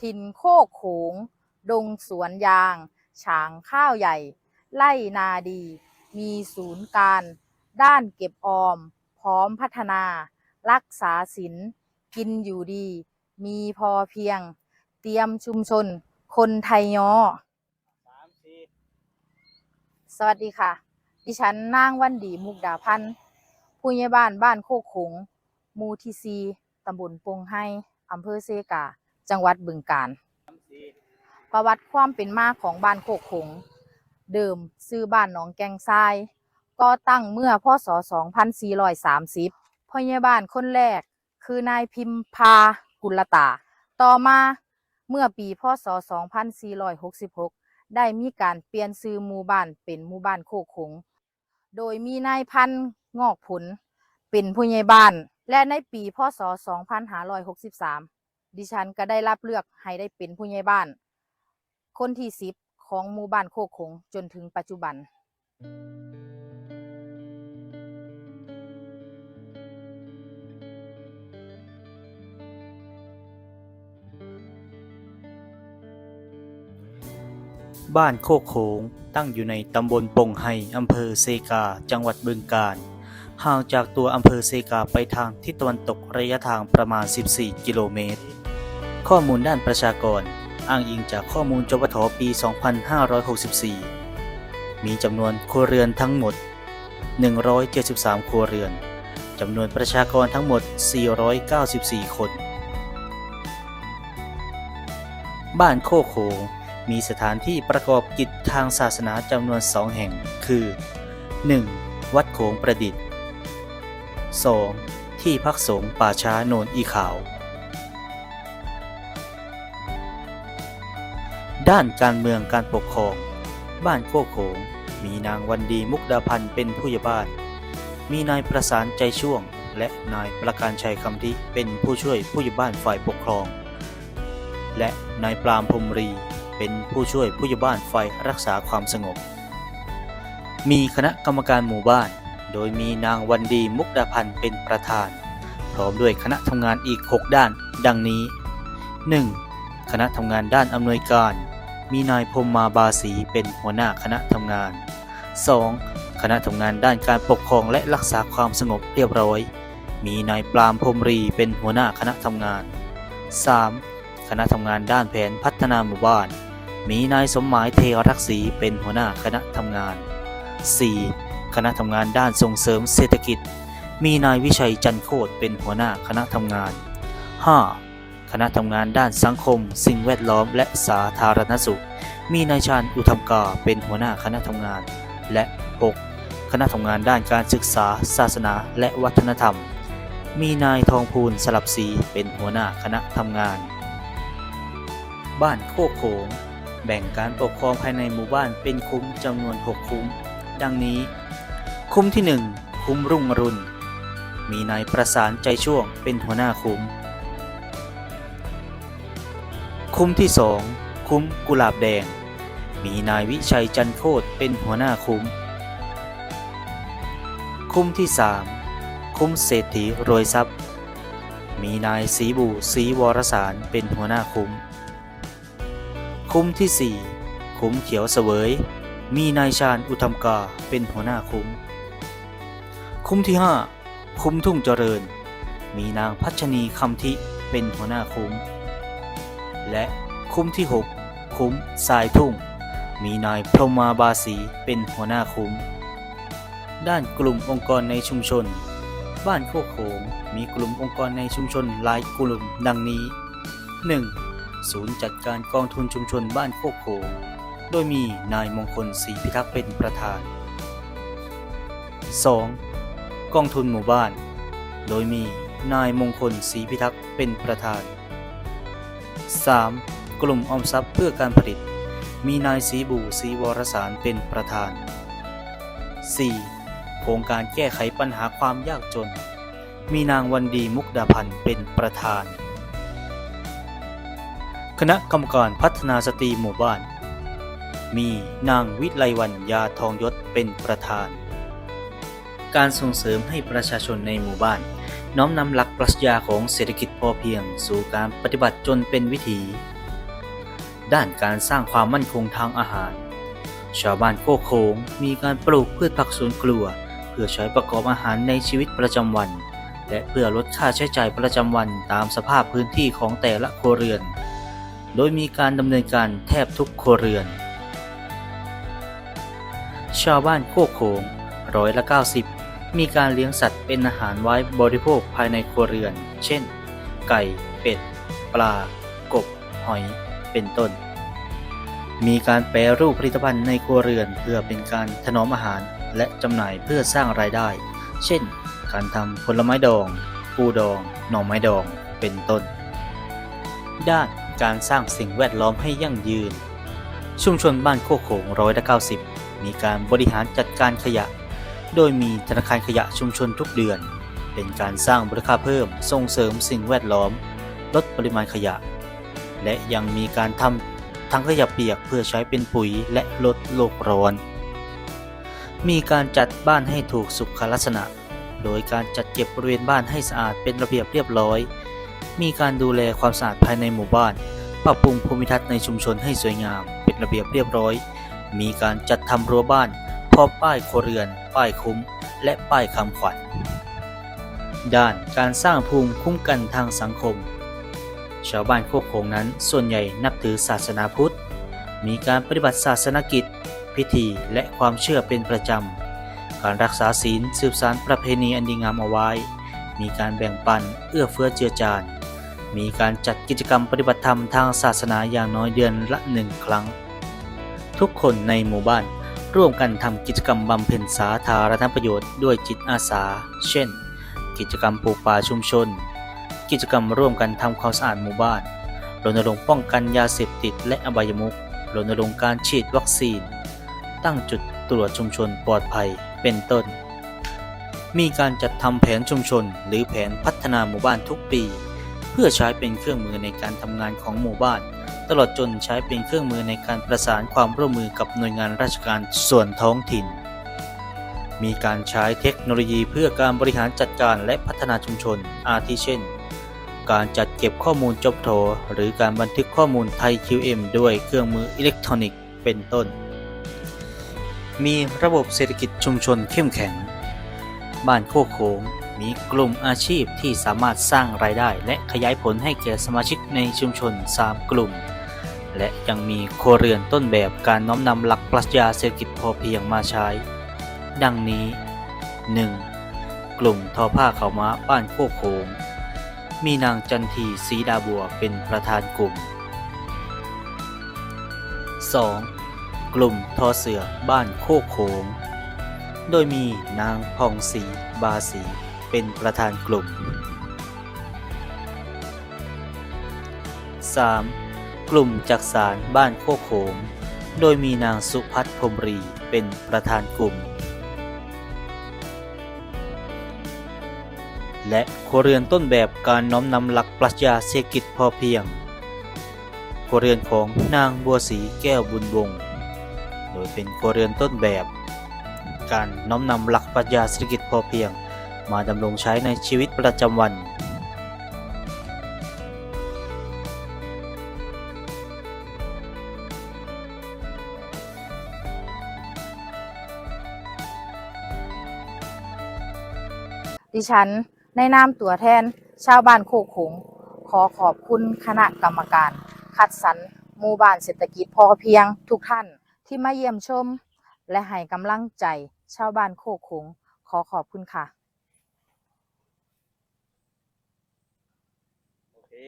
ถิ่นโคกโขง ดงสวนยาง ฉางข้าวใหญ่ ไล่นาดี มีศูนย์การ ด้านเก็บออม พร้อมพัฒนา รักษาศิลกินอยู่ดี มีพอเพียง เตรียมชุมชน คนไทยยอสวัสดีค่ะ ดิฉันนางวันดีมุกดาพันธ์ผู้ใหญ่บ้านบ้านโคกขงมูทีซีตำบลปงไห้อำเภอเซกา จังหวัดบึงกาฬประวัติความเป็นมาของบ้านโคกขงเดิมซื้อบ้านหนองแกงทรายก่อตั้งเมื่อพศ 2430พ่อใหญ่บ้านคนแรก คือนายพิมพากุลตา ต่อมาเมื่อปีพศ 2466 ได้มีการเปลี่ยนชื่อหมู่บ้านเป็นหมู่บ้านโคกขงโดยมีนายพันธ์งอกผล เป็นผู้ใหญ่บ้าน และในปีพศ 2563 ดิฉันก็ได้รับเลือกให้ได้เป็นผู้ใหญ่บ้าน คนที่สิบของหมู่บ้านโคกขงจนถึงปัจจุบัน บ้านโคกโขงตั้งอยู่ในตำบลปงไฮอำเภอเซกา จังหวัดบึงกาฬห่างจากตัวอำเภอเซกาไปทางทิศตะวันตกระยะทางประมาณ 14 กิโลเมตร ข้อมูลด้านประชากร อ้างอิงจากข้อมูลจปทปี 2564 มีจำนวนครัวเรือนทั้งหมด 173 ครัวเรือน จำนวนประชากรทั้งหมด 494 คน บ้านโคกโขงมีสถานที่ประกอบกิจทางศาสนาจำนวนสองแห่ง คือ 1. วัดโขงประดิษฐ์ 2. ที่พักสงฆ์ป่าช้าโนนอีขาว ด้านการเมืองการปกครอง บ้านโคกโขง มีนางวันดีมุกดาพันธ์เป็นผู้ใหญ่บ้าน มีนายประสานใจช่วง และนายประการชัยคำทิเป็นผู้ช่วยผู้ใหญ่บ้านฝ่ายปกครอง และนายปรามพรมรีเป็นผู้ช่วยผู้ใหญ่บ้านฝ่ายรักษาความสงบ มีคณะกรรมการหมู่บ้าน โดยมีนางวันดีมุกดาพันธ์เป็นประธาน พร้อมด้วยคณะทำงานอีก 6 ด้าน ดังนี้ 1. คณะทำงานด้านอำนวยการ มีนายพรมมาบาสีเป็นหัวหน้าคณะทำงาน 2. คณะทำงานด้านการปกครองและรักษาความสงบเรียบร้อย มีนายปรามพรมรีเป็นหัวหน้าคณะทำงาน 3. คณะทำงานด้านแผนพัฒนาหมู่บ้าน มีนายสมหมายเทรักษีเป็นหัวหน้าคณะทำงาน 4. คณะทำงานด้านส่งเสริมเศรษฐกิจ มีนายวิชัยจันโคตรเป็นหัวหน้าคณะทำงาน 5. คณะทำงานด้านสังคม สิ่งแวดล้อม และสาธารณสุข มีนายชาญอุทมกาเป็นหัวหน้าคณะทำงาน และ 6. คณะทำงานด้านการศึกษา ศาสนา และวัฒนธรรม มีนายทองพูนสลับศรีเป็นหัวหน้าคณะทำงาน บ้านโคกโขงแบ่งการปกครองภายในหมู่บ้านเป็นคุ้มจำนวน 6 คุ้ม ดังนี้ คุ้มที่ 1 คุ้มรุ่งอรุณมีนายประสานใจช่วงเป็นหัวหน้าคุ้ม คุ้มที่2คุ้มกุหลาบแดง มีนายวิชัยจันโคตรเป็นหัวหน้าคุ้ม คุ้มที่3คุ้มเศรษฐีรวยทรัพย์ มีนายศรีบูศรีวรสารเป็นหัวหน้าคุ้ม คุ้มที่4คุ้มเขียวเสวย มีนายชาญอุทมกาเป็นหัวหน้าคุ้ม คุ้มที่5คุ้มทุ่งเจริญ มีนางพัชนีคำทิเป็นหัวหน้าคุ้ม และคุ้มที่ 6 คุ้มทรายทุ่ง มีนายพรมาบาสีเป็นหัวหน้าคุ้ม ด้านกลุ่มองค์กรในชุมชน บ้านโคกโขงมีกลุ่มองค์กรในชุมชนหลายกลุ่มดังนี้ 1. ศูนย์จัดการกองทุนชุมชนบ้านโคกโขง โดยมีนายมงคลศรีพิทักษ์เป็นประธาน 2. กองทุนหมู่บ้าน โดยมีนายมงคลศรีพิทักษ์เป็นประธาน 3. กลุ่มออมทรัพย์เพื่อการผลิต มีนายศรีบูศรีวรสารเป็นประธาน 4. โครงการแก้ไขปัญหาความยากจน มีนางวันดีมุกดาพันธ์เป็นประธาน คณะกรรมการพัฒนาสตรีหมู่บ้าน มีนางวิไลวันยาทองยศเป็นประธาน การส่งเสริมให้ประชาชนในหมู่บ้าน น้อมนำหลักปรัชญาของเศรษฐกิจพอเพียง สู่การปฏิบัติจนเป็นวิถี ด้านการสร้างความมั่นคงทางอาหาร ชาวบ้านโคกโขงมีการปลูกพืชผักสวนครัว เพื่อใช้ประกอบอาหารในชีวิตประจำวัน และเพื่อลดค่าใช้จ่ายประจำวันตามสภาพพื้นที่ของแต่ละครัวเรือน โดยมีการดำเนินการแทบทุกครัวเรือน ชาวบ้านโคกโขงร้อยละ90 มีการเลี้ยงสัตว์เป็นอาหารไว้บริโภคภายในครัวเรือน เช่น ไก่ เป็ด ปลา กบ หอย เป็นต้น มีการแปรรูปผลิตภัณฑ์ในครัวเรือนเพื่อเป็นการถนอมอาหารและจำหน่ายเพื่อสร้างรายได้ เช่น การทำผลไม้ดอง ปูดอง หน่อไม้ดอง เป็นต้น ด้านการสร้างสิ่งแวดล้อมให้ยั่งยืน ชุมชนบ้านโคกโขงร้อยละ90มีการบริหารจัดการขยะ โดยมีธนาคารขยะชุมชนทุกเดือน เป็นการสร้างมูลค่าเพิ่มส่งเสริมสิ่งแวดล้อม ลดปริมาณขยะ และยังมีการทำทั้งขยะเปียกเพื่อใช้เป็นปุ๋ยและลดโลกร้อน มีการจัดบ้านให้ถูกสุขลักษณะ โดยการจัดเก็บบริเวณบ้านให้สะอาดเป็นระเบียบเรียบร้อย มีการดูแลความสะอาดภายในหมู่บ้าน ปรับปรุงภูมิทัศน์ในชุมชนให้สวยงาม เป็นระเบียบเรียบร้อย มีการจัดทำรั้วบ้าน อมป้ายครัวเรือน ป้ายคุ้ม และป้ายคำขวัญ ด้านการสร้างภูมิคุ้มกันทางสังคม ชาวบ้านโคกโขงนั้นส่วนใหญ่นับถือศาสนาพุทธ มีการปฏิบัติศาสนกิจ พิธีและความเชื่อเป็นประจำ การรักษาศีลสืบสานประเพณีอันดีงามเอาไว้ มีการแบ่งปันเอื้อเฟื้อเจือจาน มีการจัดกิจกรรมปฏิบัติธรรมทางศาสนาอย่างน้อยเดือนละหนึ่งครั้งทุกคนในหมู่บ้าน ร่วมกันทำกิจกรรมบำเพ็ญสาธารณประโยชน์ด้วยจิตอาสา เช่น กิจกรรมปลูกป่าชุมชน กิจกรรมร่วมกันทำความสะอาดหมู่บ้านรณรงค์ป้องกันยาเสพติดและอบายมุขรณรงค์การฉีดวัคซีน ตั้งจุดตรวจชุมชนปลอดภัยเป็นต้น มีการจัดทำแผนชุมชน หรือแผนพัฒนาหมู่บ้านทุกปี เพื่อใช้เป็นเครื่องมือในการทำงานของหมู่บ้าน ตลอดจนใช้เป็นเครื่องมือในการประสานความร่วมมือกับหน่วยงานราชการส่วนท้องถิ่น มีการใช้เทคโนโลยีเพื่อการบริหารจัดการและพัฒนาชุมชน อาทิเช่น การจัดเก็บข้อมูลจบโท หรือการบันทึกข้อมูลไทย QM ด้วยเครื่องมืออิเล็กทรอนิกส์เป็นต้น มีระบบเศรษฐกิจชุมชนเข้มแข็ง บ้านโคกโขงมีกลุ่มอาชีพที่สามารถสร้างรายได้และขยายผลให้แก่สมาชิกในชุมชน 3 กลุ่ม และยังมีโครัวเรือนต้นแบบการน้อมนำหลักปรัชญาเศรษฐกิจพอเพียงมาใช้ ดังนี้ 1. กลุ่มทอผ้าเขาม้าบ้านโคกโขงมีนางจันทีศรีดาบัวเป็นประธานกลุ่ม 2. กลุ่มทอเสือบ้านโคกโขงโดยมีนางพองศรีบาสีเป็นประธานกลุ่ม 3. กลุ่มจักสารบ้านโคกโขงโดยมีนางสุพัฒน์พรมรีเป็นประธานกลุ่ม และครัวเรือนต้นแบบการน้อมนำหลักปรัชญาเศรษฐกิจพอเพียงครัวเรือนของนางบัวศรีแก้วบุญวงศ์โดยเป็นครัวเรือนต้นแบบ การน้อมนำหลักปรัชญาเศรษฐกิจพอเพียง มาดำรงใช้ในชีวิตประจำวัน ดิฉันในนามตัวแทนชาวบ้านโคกโขงขอขอบคุณคณะกรรมการ คัดสรรหมู่บ้านเศรษฐกิจพอเพียงทุกท่านที่มาเยี่ยมชม และให้กำลังใจชาวบ้านโคกโขงขอขอบคุณค่ะ